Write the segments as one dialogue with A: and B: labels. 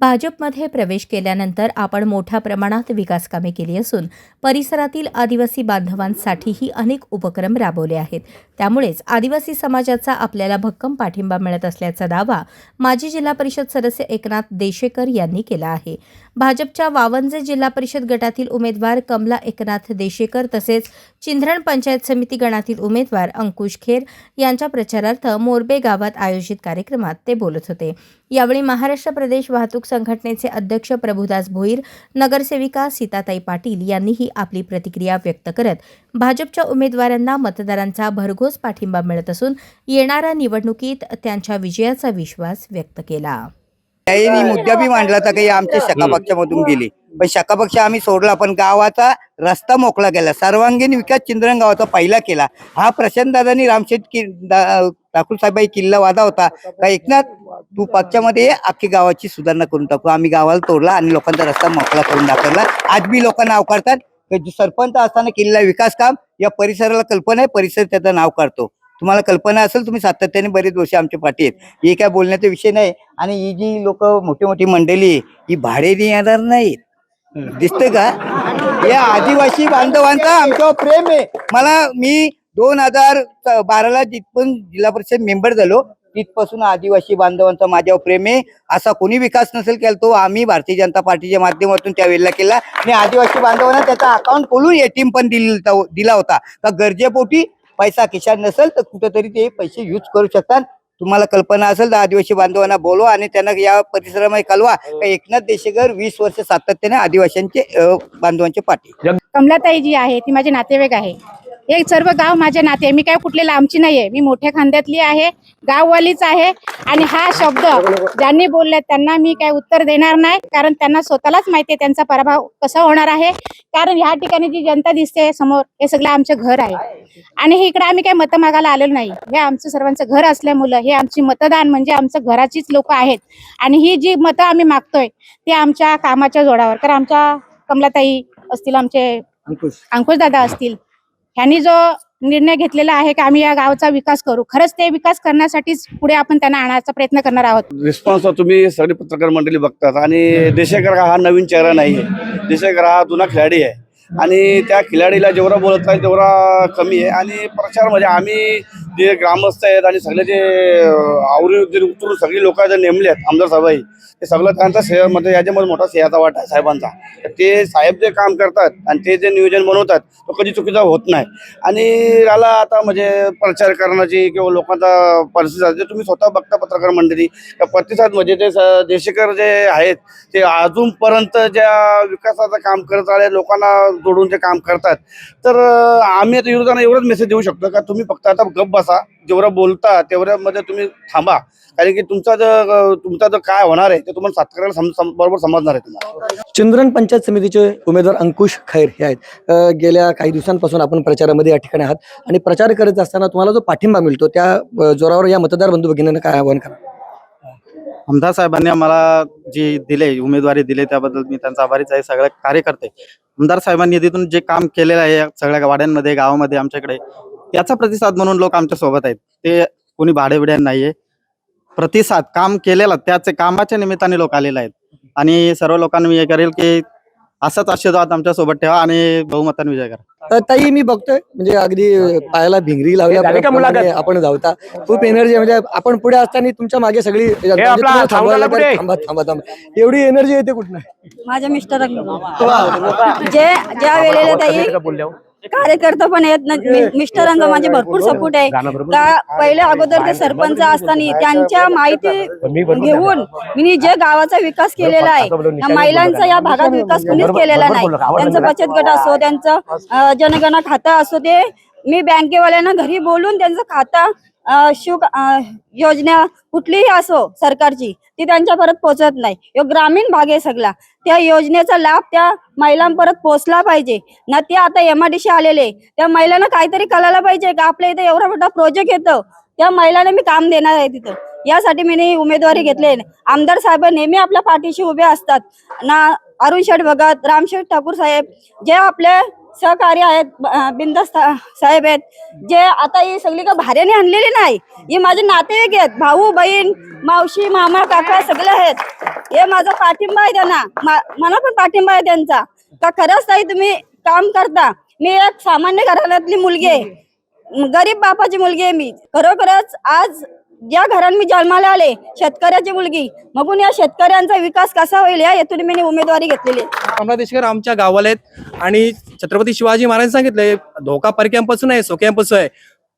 A: भाजपमध्ये प्रवेश केल्यानंतर आपण मोठ्या प्रमाणात विकास कामे केली असून परिसरातील आदिवासी बांधवांसाठीही अनेक उपक्रम राबवले आहेत. त्यामुळेच आदिवासी समाजाचा आपल्याला भक्कम पाठिंबा मिळत असल्याचा दावा माजी जिल्हा परिषद सदस्य एकनाथ देशेकर यांनी केला आहे. भाजपच्या वावंजे जिल्हा परिषद गटातील उमेदवार कमला एकनाथ देशेकर तसेच चिंधरण पंचायत समिती गणातील उमेदवार अंकुश खेर यांच्या प्रचारार्थ मोरबे गावात आयोजित कार्यक्रमात ते बोलत होते. यावेळी महाराष्ट्र प्रदेश वाहतूक संघटनेचे अध्यक्ष प्रभुदास भोईर नगरसेविका सीताताई पाटील यांनीही आपली प्रतिक्रिया व्यक्त करत भाजपच्या उमेदवारांना मतदारांचा भरघोस पाठिंबा मिळत असून येणाऱ्या निवडणुकीत त्यांच्या विजयाचा विश्वास व्यक्त केला.
B: त्यांनी मुद्दा बी मांडला होता की आमच्या शका पक्षामधून गेली. पण शका पक्ष आम्ही सोडला पण गावाचा रस्ता मोकळा केला. सर्वांगीण विकास चिंद्रन गावाचा पहिला केला. हा प्रशांत दादानी रामशेठ कि ठाकूर साहेब किल्ला वादा होता. का एकनाथ तू पक्षामध्ये अख्खी गावाची सुधारणा करून टाकू. आम्ही गावाला तोडला आणि लोकांचा रस्ता मोकळा करून दाखवला. आज बी लोक नाव काढतात. सरपंच असताना किल्ला विकास काम या परिसराला कल्पना आहे परिसर त्याचं नाव काढतो. तुम्हाला कल्पना असेल तुम्ही सातत्याने बरेच वर्ष आमच्या पाठी आहेत. हे काय बोलण्याचा विषय नाही. आणि ही जी लोक मोठी मोठी मंडळी ही भाडेने येणार नाहीत. दिसत का? या आदिवासी बांधवांचा आमच्यावर प्रेम आहे. मला मी दोन हजार बाराला जिथून जिल्हा परिषद मेंबर झालो तिथपासून आदिवासी बांधवांचा माझ्यावर प्रेम आहे. असा कोणी विकास नसेल केला तो आम्ही भारतीय जनता पार्टीच्या माध्यमातून त्यावेळेला केला. आणि आदिवासी बांधवांना त्याचा अकाउंट खोलून एटीएम पण दिल- दिला होता. का गरजेपोटी पैसा खिशात नसेल तर कुठेतरी ते पैसे यूज करू शकतात. तुम्हाला कल्पना असेल तर आदिवासी बांधवांना बोलवा आणि त्यांना या परिसरामध्ये कळवा. का एकनाथ देशेकर वीस वर्ष सातत्याने आदिवासींचे बांधवांचे पाठी
C: कमलाताई जी आहे ती माझे नातेवाईक आहे. हे सर्व गाव माझे नाते आहे. मी काय कुठले लांबची नाहीये. मी मोठ्या खांद्यातली आहे गाववालीच आहे. आणि हा शब्द ज्यांनी बोलले त्यांना मी काय उत्तर देणार नाही. कारण त्यांना स्वतःलाच माहिती आहे त्यांचा पराभव कसा होणार आहे. कारण ह्या ठिकाणी जी जनता दिसते समोर हे सगळं आमचं घर आहे. आणि हे इकडे आम्ही काही मतं मागायला आलेलो नाही. हे आमचं सर्वांचं घर असल्यामुळं हे आमची मतदान म्हणजे आमचं घराचीच लोक आहेत. आणि ही जी मतं आम्ही मागतोय ते आमच्या कामाच्या जोडावर. कारण आमच्या कमलाताई असतील आमचे अंकुश. दादा असतील ह्यांनी जो निर्णय घेतलेला आहे की आम्ही या गावचा विकास करू खरंच ते विकास करण्यासाठीच पुढे आपण त्यांना आणायचा प्रयत्न करणार आहोत.
D: रिस्पॉन्स तुम्ही सगळे पत्रकार मंडळी बघतात आणि देशेकर हा नवीन चेहरा नाही आहे. देशेकर हा जुना खेळाडी आहे. आणि त्या खिलाडीला जेवढा बोलत आहे तेवढा कमी आहे. आणि प्रचारमध्ये आम्ही जे ग्रामस्थ आहेत आणि सगळे जे आवरी जे उतरून सगळी लोक जे नेमले आहेत आमदार साहेबाई ते सगळं त्यांचा शेअरमध्ये म्हणजे याच्यामध्ये मोठा सिंहाचा वाटा आहे साहेबांचा. ते साहेब जे काम करतात आणि ते जे नियोजन बनवतात तो कधी चुकीचा होत नाही. आणि राहिला आता म्हणजे प्रचार करण्याची किंवा लोकांचा प्रतिसाद जे तुम्ही स्वतः बघता पत्रकार मंडळी प्रतिसाद म्हणजे ते स- देशेकर जे आहेत ते अजूनपर्यंत ज्या विकासाचं काम करत आले लोकांना जोडून जे काम करतात. तर आम्ही आता विरोधांना एवढंच मेसेज देऊ शकतो का? तुम्ही फक्त आता गप्प बसा. जेवढं बोलता तेवढ्यामध्ये तुम्ही थांबा. कारण की तुमचा जो तुमचा जो काय होणार आहे ते तुम्हाला सातकऱ्याला सम सम- बरोबर समजणार आहे तुम्हाला.
E: चिंद्रन पंचायत समितीचे उमेदवार अंकुश खैर हे आहेत. गेल्या काही दिवसांपासून आपण प्रचारामध्ये या ठिकाणी आहात आणि प्रचार करत असताना तुम्हाला जो पाठिंबा मिळतो त्या जोरावर या मतदार बंधू भगिनींना काय आवाहन करा?
F: आमदार साहेबांनी आम्हाला जी दिले उमेदवारी दिली त्याबद्दल मी त्यांचा आभारीच आहे. सगळ्या कार्यकर्ते. आमदार साहेबांनी तिथून जे काम केलेलं आहे सगळ्या वाड्यांमध्ये गावामध्ये आमच्याकडे याचा प्रतिसाद म्हणून लोक आमच्यासोबत आहेत. ते कोणी भाडे नाहीये. प्रतिसाद काम केलेला त्याचे कामाच्या निमित्ताने लोक आलेले आहेत. आणि सर्व लोकांना मी हे करेल की असंच आशीर्वाद आमच्यासोबत ठेवा आणि बहुमताने विजय करा.
E: अ, ताई मी बघतोय म्हणजे अगदी पायाला भिंगरी लावल्या आपण धावता खूप एनर्जी म्हणजे आपण पुढे असताना तुमच्या मागे सगळी म्हणजे थांबा थांबा थांबा. एवढी एनर्जी येते कुठनं?
G: माझ्या मिस्टरांकडून जे ज्या वेळेला ताई कार्यकर्ता पण आहेत ना मि- मिस्टरांचा माझे भरपूर सपोर्ट आहे. का पहिले अगोदर ते सरपंच असताना त्यांच्या माहिती घेऊन मी जे गावाचा विकास केलेला आहे या महिलांचा या भागात विकास कुणीच केलेला नाही. त्यांचं बचत गट असो त्यांचं जनगणना खातं असो ते मी बँकेवाल्यांना घरी बोलून त्यांचं खातं शिव योजना कुठलीही असो सरकारची ती त्यांच्या परत पोहोचत नाही. यो ग्रामीण भाग आहे सगळा. त्या योजनेचा लाभ त्या महिलांपर्यंत पोहोचला पाहिजे. ना ते आता एमआयडीसी आलेले त्या महिलांना काहीतरी कळायला पाहिजे का? आपल्या इथे एवढा मोठा प्रोजेक्ट येतो. त्या महिलांना मी काम देणार आहे तिथं. यासाठी मी उमेदवारी घेतली आमदार साहेब नेहमी आपल्या पाठीशी उभे असतात. ना अरुण शेठ भगत रामशेठ ठाकूर साहेब जे आपले सहकारी आहेत अं, बिंदास साहेब आहेत जे आता ही सगळी का भाऱ्याने आणलेली नाही हे माझे नातेवाईक आहेत भाऊ बहीण मावशी मामा काका सगळे आहेत. हे माझा पाठिंबा आहे त्यांना मा- मला पण पाठिंबा आहे त्यांचा. का खरंच ताई तुम्ही काम करता. मी एक सामान्य घराण्यातली मुलगी आहे. गरीब बापाची मुलगी आहे मी. खरोखरच आज ज्या घरात मी जन्माला आले शेतकऱ्याची मुलगी. मगून या शेतकऱ्यांचा विकास कसा होईल या हेतून मी उमेदवारी घेतलेली आहे.
H: कमला देशकर आमच्या गावाला आहेत. आणि छत्रपती शिवाजी महाराज सांगितलंय धोका परक्यांपासून आहे सोक्यांपासून आहे.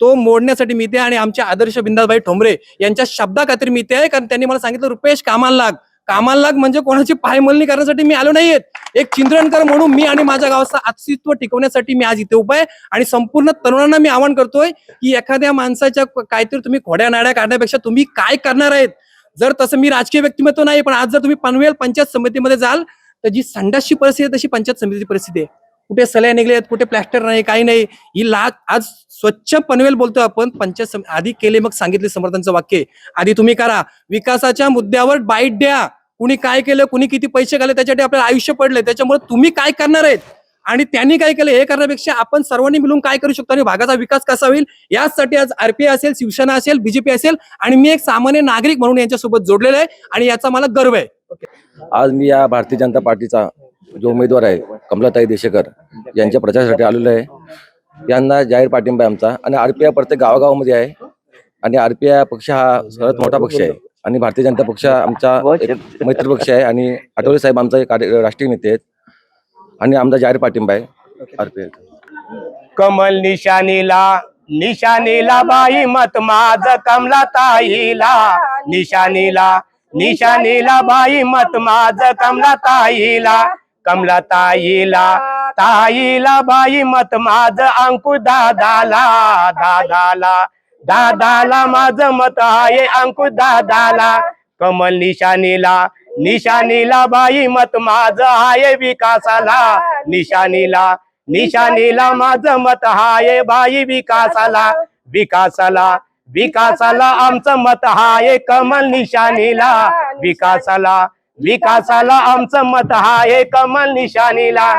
H: तो मोडण्यासाठी मी ते आणि आमचे आदर्श बिंदाबाई ठोंबरे यांच्या शब्दा खातीर मी ते आहे कारण त्यांनी मला सांगितलं रुपेश कामाला लाग. कामाला लाग म्हणजे कोणाची पायमलनी करण्यासाठी मी आलो नाहीये. एक चिंद्रणकर म्हणून मी आणि माझ्या गावाचं अस्तित्व टिकवण्यासाठी मी आज इथे उभा आहे आणि संपूर्ण तरुणांना मी आवाहन करतोय की एखाद्या माणसाच्या काहीतरी तुम्ही खोड्या नाड्या काढण्यापेक्षा तुम्ही काय करणार आहेत? जर तसं मी राजकीय व्यक्तिमत्व नाही पण आज जर तुम्ही पनवेल पंचायत समितीमध्ये जाल तर जी संडासची परिस्थिती आहे तशी पंचायत समितीची परिस्थिती आहे. कुठे सल्या निघले आहेत कुठे प्लॅस्टर नाही काही नाही. ही लाख आज स्वच्छ पनवेल बोलतोय आपण. पंचायत आधी केले मग सांगितले समर्थांचं वाक्य. आधी तुम्ही करा. विकासाच्या मुद्द्यावर बाईट द्या. कुणी काय केलं कुणी किती पैसे घाले त्याच्यासाठी आपल्याला आयुष्य पडले त्याच्यामुळे तुम्ही काय करणार आहेत? आणि त्यांनी काय केलं हे करण्यापेक्षा आपण सर्वांनी मिळून काय करू शकतो आणि भागाचा विकास कसा होईल? यासाठी आज आरपीआय असेल शिवसेना असेल बीजेपी असेल आणि मी एक सामान्य नागरिक म्हणून यांच्यासोबत जोडलेला आहे आणि याचा मला गर्व आहे.
I: आज मी या भारतीय जनता पार्टीचा जो उमेदवार आहे कमलाताई देशेकर यांच्या प्रचारासाठी आलेलो आहे. यांना जाहीर पाठिंबा आहे आमचा. आणि आरपीआय प्रत्येक गावागावामध्ये आहे. आणि आरपीआय पक्ष हा सर्वात मोठा पक्ष आहे. आणि भारतीय जनता पक्ष आमचा एक मैत्री पक्ष आहे. आणि आठवले साहेब आमचा एक कार्य- राष्ट्रीय नेते आहेत. आणि आमचा जाहीर पाठिंबा आहे आरपीआय
J: कमल निशानीला निशाणीला बाई मत माझ कमला ताईला निशानीला निशानीला बाई मत माझ कमला ताईला कमला ताईला ताईला बाई मत माझ अंकु दादाला दादाला दादाला माझ मत आहे अंकु दादाला. कमल निशानीला निशानीला बाई मत माझ आहे विकासाला. निशानीला निशानीला माझं मत हाय बाई विकासाला. विकासाला विकासाला आमचं मत हाय कमल निशानीला. विकासाला विकासाला आमचं मत हा एक कमल निशानीला